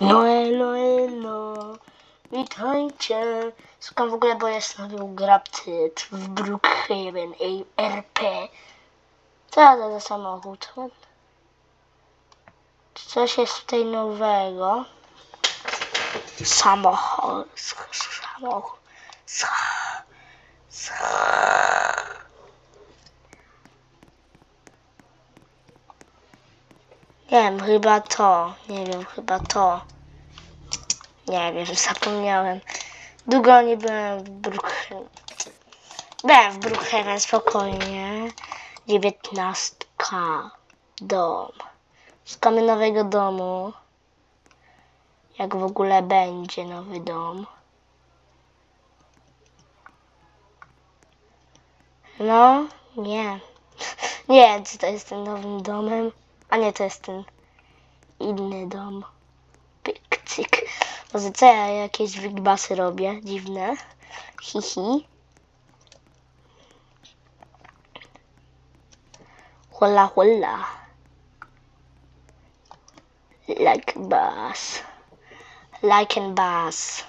No elo, elo, witajcie. Szukam w ogóle, bo jest nowy Graptyt w Brookhaven RP. Co to za samochód? Coś jest tutaj nowego. Samochód. Samochód. Sa- Nie wiem, chyba to. Nie wiem, chyba to. Nie wiem, zapomniałem. Długo nie byłem w Brookhaven. Byłem w Brookhaven spokojnie. Dziewiętnastka. Dom. Szukamy nowego domu. Jak w ogóle będzie nowy dom. No, nie. Nie wiem, czy to jest ten nowym domem. A nie, to jest ten inny dom. Pyk, cyk. Może co ja jakieś wygbasy robię? Dziwne. Hihi. Hola, hola. Like bass. Like and bass.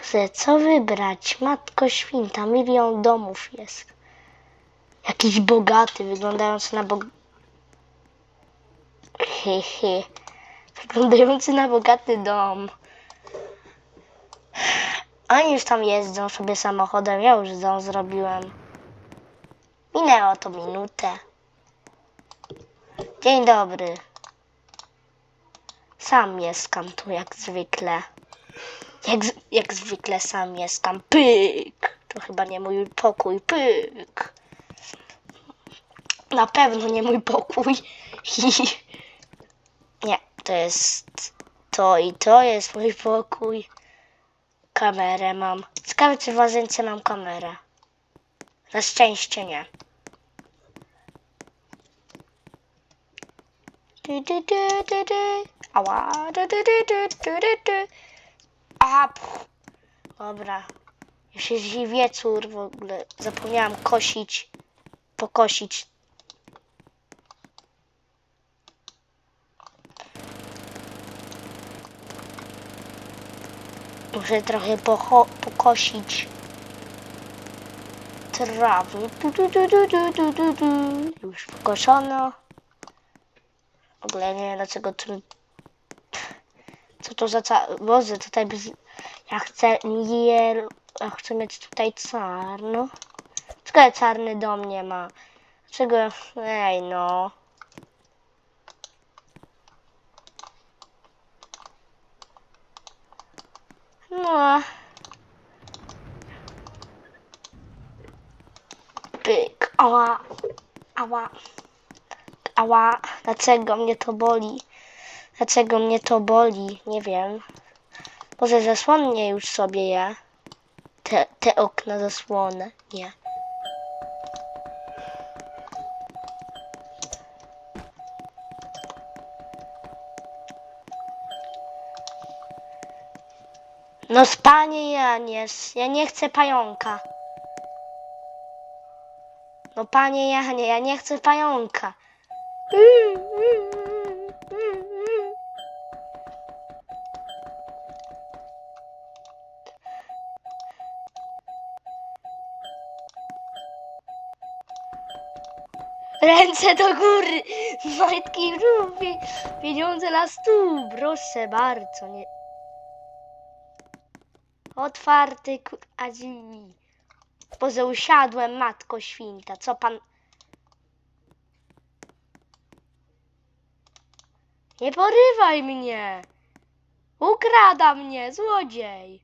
Chcę co wybrać? Matko świnta, milion domów jest. Jakiś bogaty, wyglądający na bog... Hehe. Wyglądający na bogaty dom. Oni już tam jeżdżą sobie samochodem, ja już dom zrobiłem. Minęło to minutę. Dzień dobry. Sam mieszkam tu jak zwykle. Jak, jak zwykle sam mieszkam. Pyk! To chyba nie mój pokój. Pyk! Na pewno nie mój pokój. nie, to jest to i to jest mój pokój. Kamerę mam. Ciekawe, czy w łazience mam kamerę. Na szczęście nie. Du, du, du, du, du. Ała. Du, du, du, du, du, du, du. A, pff. Dobra. Już jest wieczór w ogóle. Zapomniałam kosić. Pokosić Muszę trochę pokosić trawy. Du, du, du, du, du, du, du. Już pokoszono. W ogóle nie wiem dlaczego tu... Co to za ca... Boże, tutaj bez... Ja chcę miel... Ja chcę mieć tutaj czarno. Dlaczego czarny dom nie ma? Dlaczego... Ej no... No. Pyk. Ała. Ała. Ała. Dlaczego mnie to boli? Dlaczego mnie to boli? Nie wiem. Może zasłonię już sobie je. Te, te okna zasłonę. Nie. No spanie Janies, ja nie chcę pająka. No panie Janie, ja nie chcę pająka. Ręce do góry! Majtki w pieniądze na stół! Proszę bardzo, nie... Otwarty kurwa drzwi. Boże, usiadłem, matko świnta. Co pan... Nie porywaj mnie! Ukrada mnie, złodziej!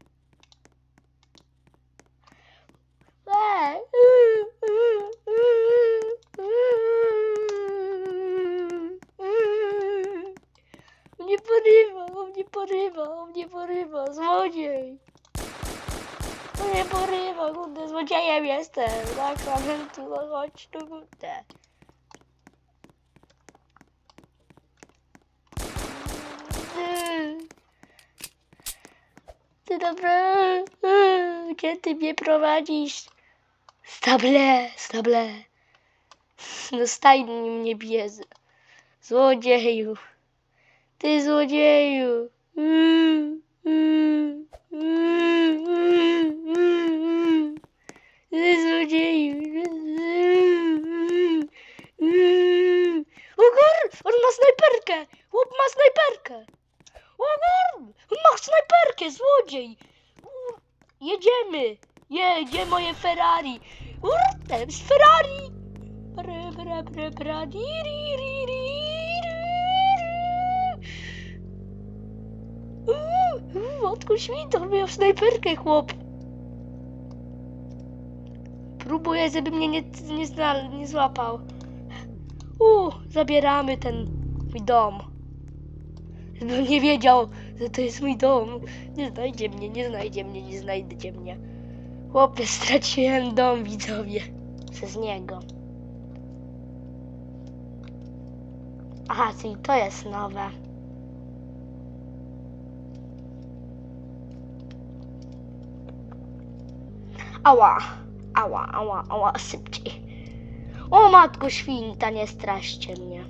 E, Nie porywa, on mnie porywa, on mnie porywa, złodziej! On mnie porywa, kurde, złodziejem jestem, zakramentu, no chodź tu, kurde. Ty dobra, gdzie ty mnie prowadzisz? Stable, stable. No stajni mnie bierze. Złodzieju. Ty złodzieju. Mm, mm, złodzieju. O on ma snajperkę. Chłop ma snajperkę. O on ma snajperkę, złodziej. Jedziemy. Jedzie moje Ferrari. Kurde, z Ferrari. Bra, bra, bra, bra, di, ri, ri, Matko święta, on miał snajperkę, chłop. Próbuję, żeby mnie nie, nie, zna, nie złapał. Uuu, zabieramy ten mój dom. On nie wiedział, że to jest mój dom. Nie znajdzie mnie, nie znajdzie mnie, nie znajdzie mnie. Chłopie, straciłem dom, widzowie. Przez niego. Aha, czyli to jest nowe. Ała, ała, ała, ała, szybciej. O matko świnta, nie straszcie mnie.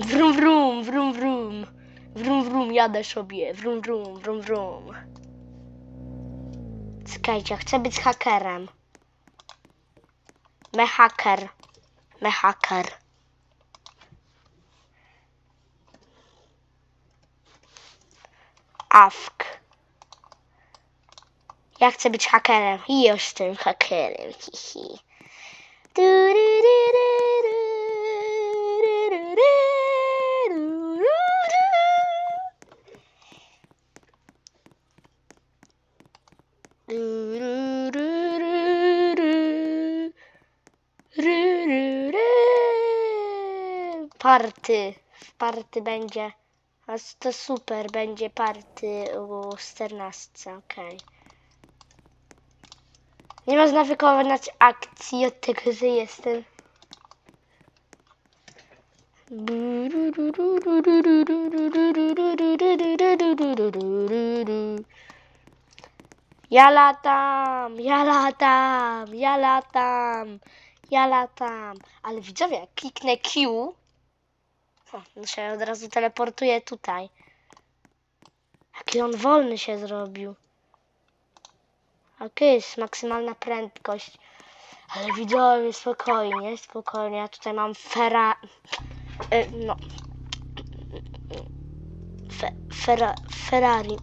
Wrum, wrum, wrum, wrum. Wrum, wrum, jadę sobie. Wrum, wrum, wrum, wrum. Czekajcie, chcę być hakerem. Mehaker. Mehaker. Awk. Ja chcę być hakerem. I jestem hakerem. Hihi. Party. W party będzie. A to super, będzie party o 14, okej. Nie można wykonać akcji od tego, że jestem. Ja latam, ja latam, ja latam, ja latam. Ale widzowie, jak kliknę Q, o, się od razu teleportuje tutaj. Jaki on wolny się zrobił. Okej, jest maksymalna prędkość. Ale widzowie, spokojnie, spokojnie. Ja tutaj mam Ferra... E, no... Fe, Ferra, Ferrari.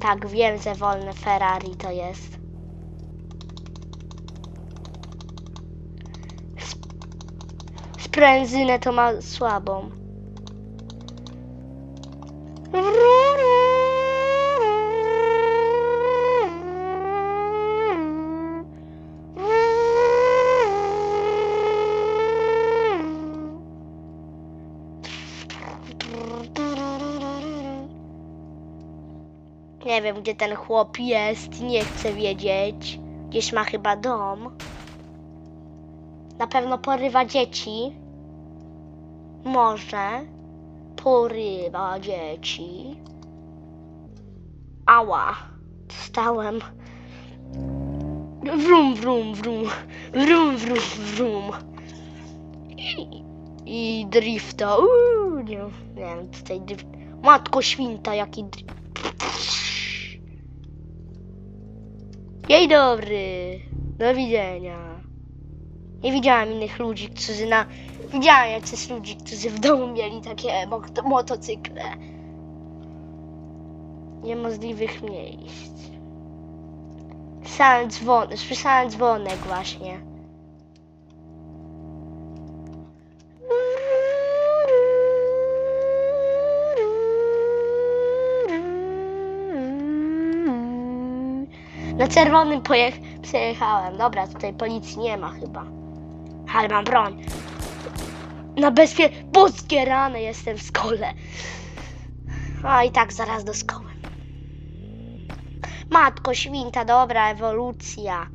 Tak, wiem, że wolne Ferrari to jest. Sprężynę to ma słabą. Nie wiem, gdzie ten chłop jest, nie chcę wiedzieć. Gdzieś ma chyba dom. Na pewno porywa dzieci. Może porywa dzieci. Ała, stałem. Wrum, wrum, wrum, wrum, wrum, wrum. I, drifta. Uuu, nie, nie wiem, tutaj drift. Matko świnta, jaki drift. Jej dobry. Do widzenia. Nie widziałam innych ludzi, którzy na... Widziałam jacyś ludzi, którzy w domu mieli takie mo- motocykle. Niemożliwych miejsc. Słyszałem dzwon, słyszałem dzwonek właśnie. Na czerwonym pojech- przejechałem. Dobra, tutaj policji nie ma chyba. Ale mam broń. Na bezpie... Boskie rany jestem w szkole. A i tak zaraz do szkoły. Matko świnta, dobra ewolucja.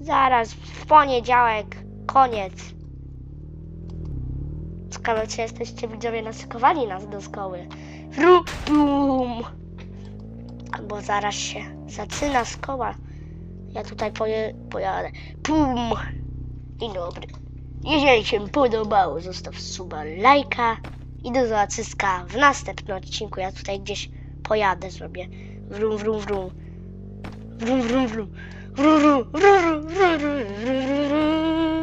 Zaraz, w poniedziałek, koniec. Ciekawe, czy jesteście widzowie naszykowani nas do szkoły. Wrum, bum. Bo zaraz się zaczyna z koła. Ja tutaj poje, pojadę. Pum! Dzień dobry. Jeżeli się podobało, zostaw suba, lajka i do zobaczyska w następnym odcinku. Ja tutaj gdzieś pojadę, zrobię wrum. Wrum, wrum, wrum, wrum, wrum, wrum, wrum, wrum.